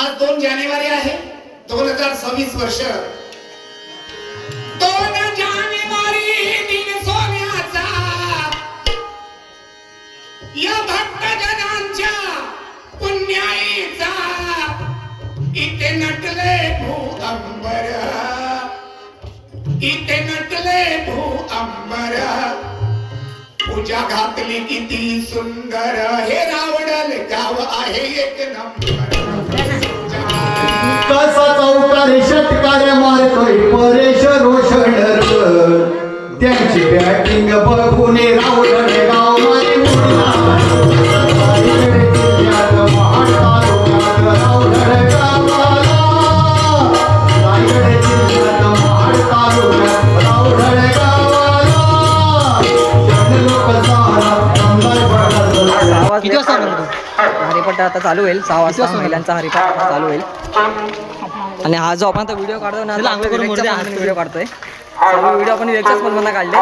आज दोन जानेवारी आहे दोन हजार सव्वीस वर्ष. दोन जानेवारी दिन सोन्याचा. या भक्त जनांच्या पुण्याईचा. इथे नटले भू अंबर इथे नटले भू अंबर पूजा घातली किती सुंदर. हे रावडल गाव आहे एक नंबर. कसा चौकार षटकार मारतोय. परेश रोषण त्यांची बॅटिंग बघून रावण गाव हरिपाठ आता चालू होईल. सहा वाजता महिलांचा हरिपाठ चालू होईल. आणि हा जो आपण व्हिडिओ काढतो ना व्हिडिओ काढतोय. व्हिडिओ आपण वेगच्याच पण काढले.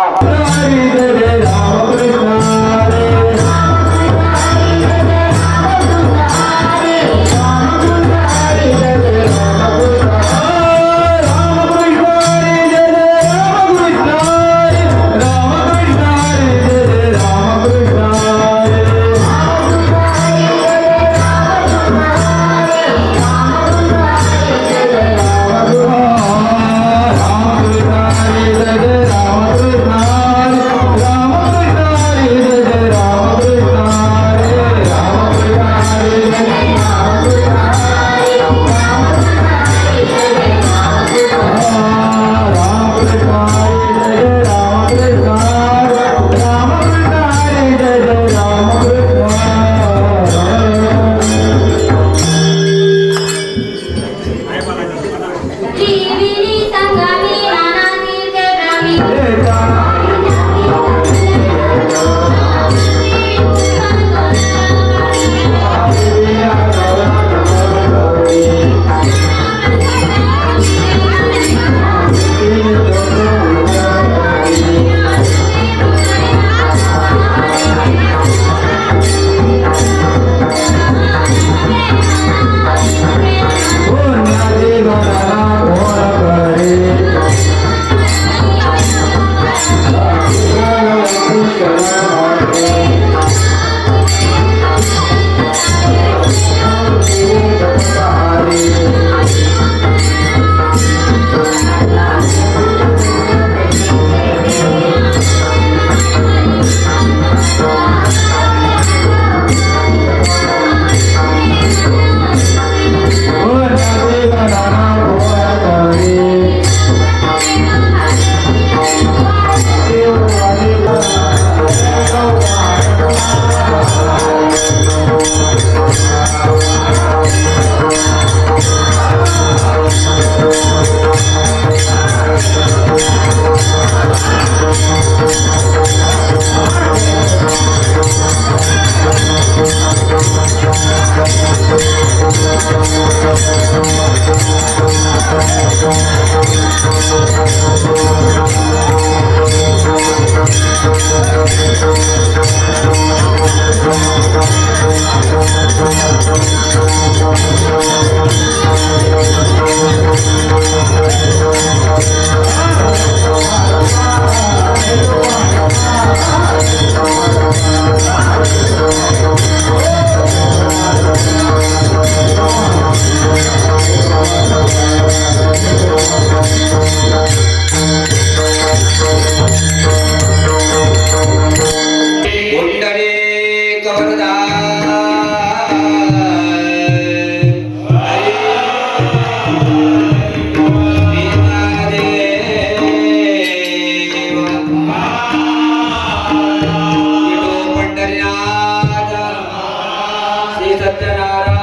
ಸತ್ಯನಾರಾಯಣ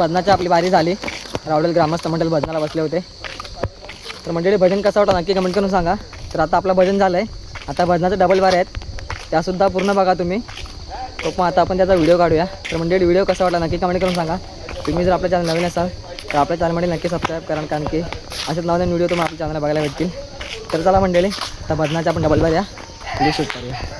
भजनाची आपली बारी झाली. रावडेल ग्रामस्थ मंडळ भजनाला बसले होते. तर मंडळी भजन कसं होतं नक्की कमेंट करून सांगा. तर आता आपलं भजन झालं आहे आता भजनाचे डबल बारे आहेत. त्यासुद्धा पूर्ण बघा तुम्ही. तो पण आता आपण त्याचा व्हिडिओ काढूया. तर मंडळी व्हिडिओ कसा वाटला नक्की कमेंट करून सांगा. तुम्ही जर आपल्या चॅनल नवीन असाल तर आपल्या चॅनलमध्ये नक्की सबस्क्राईब करा कारण की असेच नवीन व्हिडिओ तुम्हाला आपल्या चॅनलला बघायला भेटतील. तर चला मंडळी आता भजनाचा आपण डबल बाऱ्या या शूट करूया.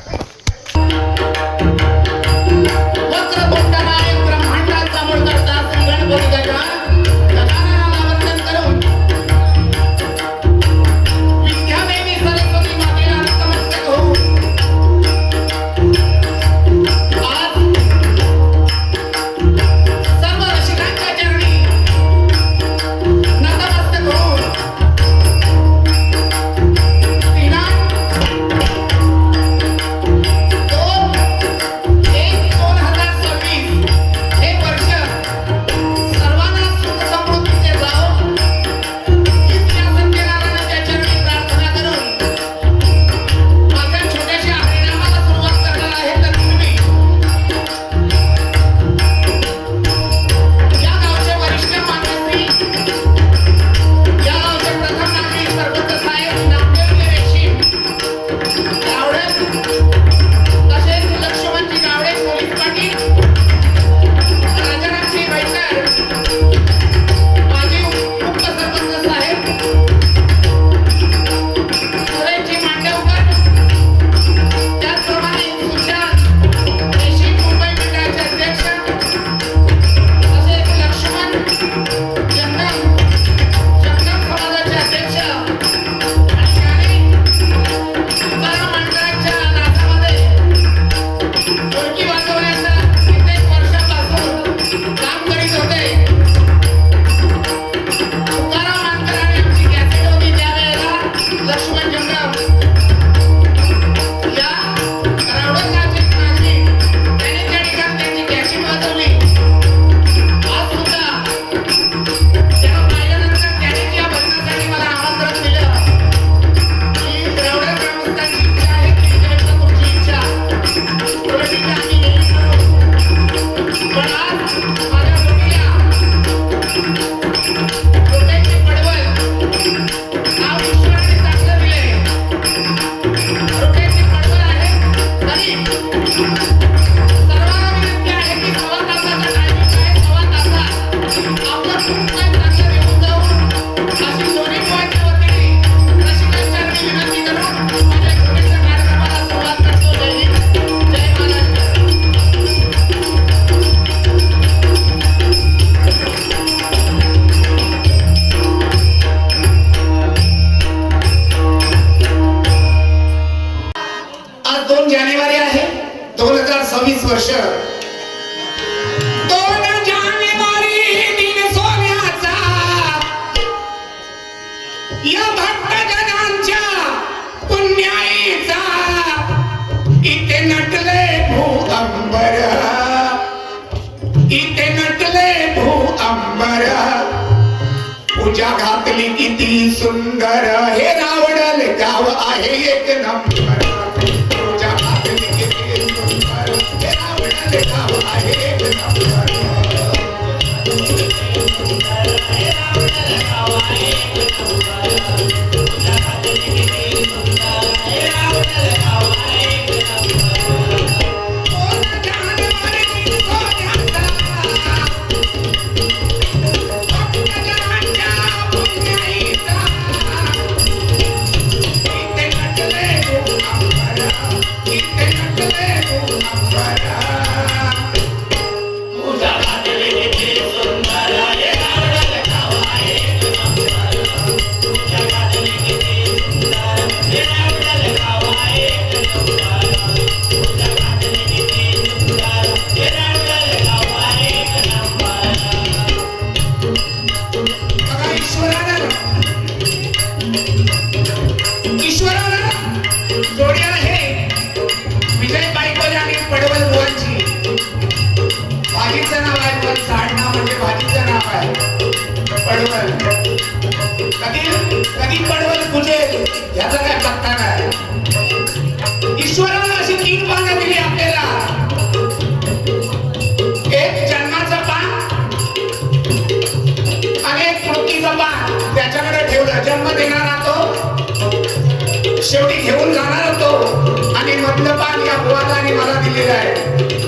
घेऊन जाणार होतो. आणि मधलं पाणी अपवादाने मला दिलेलं आहे.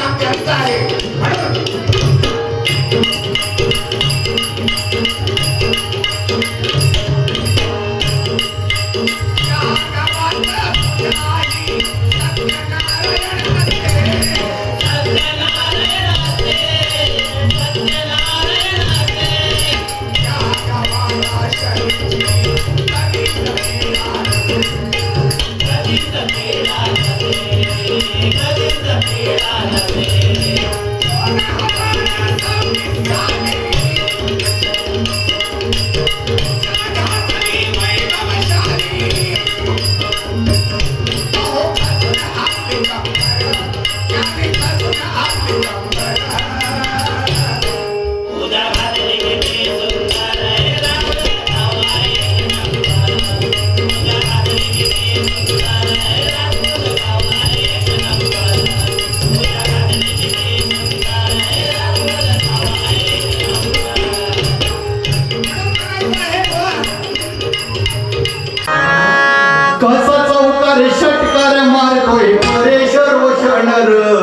आहे षटकार मारतोय. परेशर वशणर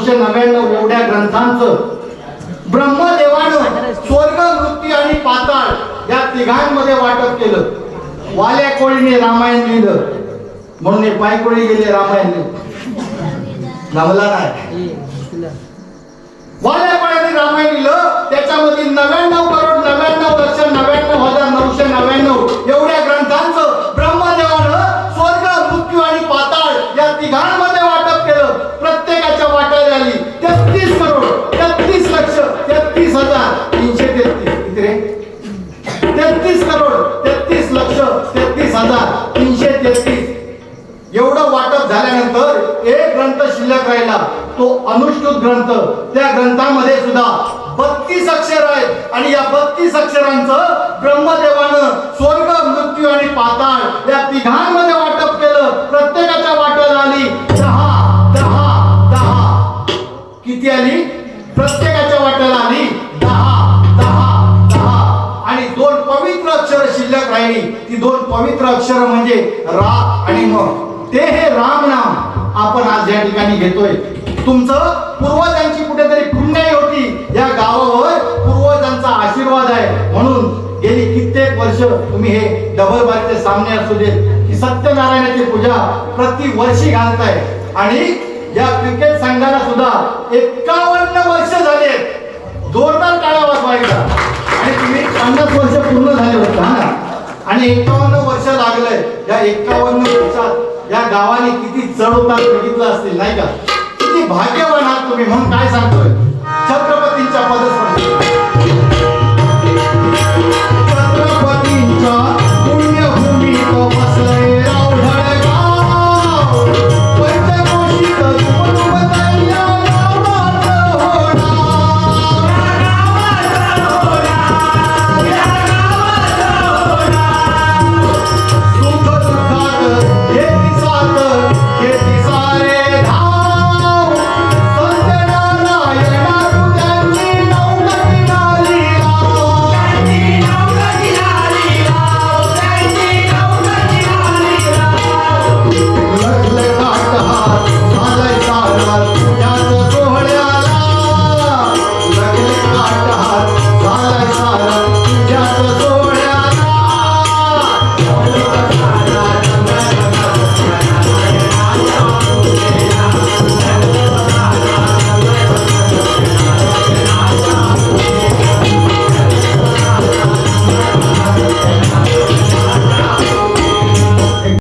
हजार नव्याण्णव एवढ्या ग्रंथांचं. ब्रह्मदेवानं स्वर्ग मृत्यू आणि पाताळ या तिघांमध्ये वाटप केलं. वाल्या कोळीने रामायण लिहिलं. म्हणून हे पायकोळी गेले रामायण. नवला जमला नाही वाल्या कोळ्याने रामायण लिहिलं. त्याच्यामध्ये नव्याण्णव करोड नव्याण्णव लक्ष नव्याण्णव हजार नऊशे नव्याण्णव. एवढ्या तेहतीस करोड तेहतीस लक्ष तेहतीस हजार तीनशे तेहतीस. एवढं वाटप झाल्यानंतर एक ग्रंथ शिल्लक राहिला. तो अनुष्ठुत ग्रंथ. त्या ग्रंथामध्ये सुद्धा बत्तीस अक्षर आहेत. आणि या बत्तीस अक्षरांचं ब्रह्मदेवानं स्वर्ग मृत्यू आणि पाताळ या तिघांमध्ये वाटप केलं. प्रत्येकाच्या वाट्याला आली दहा दहा दहा. किती आली? प्रत्येक पवित्र अक्षर म्हणजे रा आणि म. ते हे राम नाम आपण आज या ठिकाणी घेतोय. तुमचं पूर्वजांची कुठेतरी पुण्याई होती. या गावावर पूर्वजांचा आशीर्वाद आहे. म्हणून गेली कित्येक वर्ष तुम्ही हे डबल बारीचे सामने असू देत. की सत्यनारायणाची पूजा प्रति वर्षी घालताय. आणि या क्रिकेट संघाला सुद्धा एकावन्न वर्ष झाले जोरदार टाळ्या वाजवायचा आणि तुम्ही पन्नास वर्ष पूर्ण झाले होते हा ना? आणि एकावन्न वर्ष लागलंय. या एकावन्न वर्षात या गावाने किती चढ उतार बघितलं असतील नाही का? किती भाग्यवान आहात तुम्ही म्हणून काय सांगतोय? छत्रपतींच्या पदस्पर्शी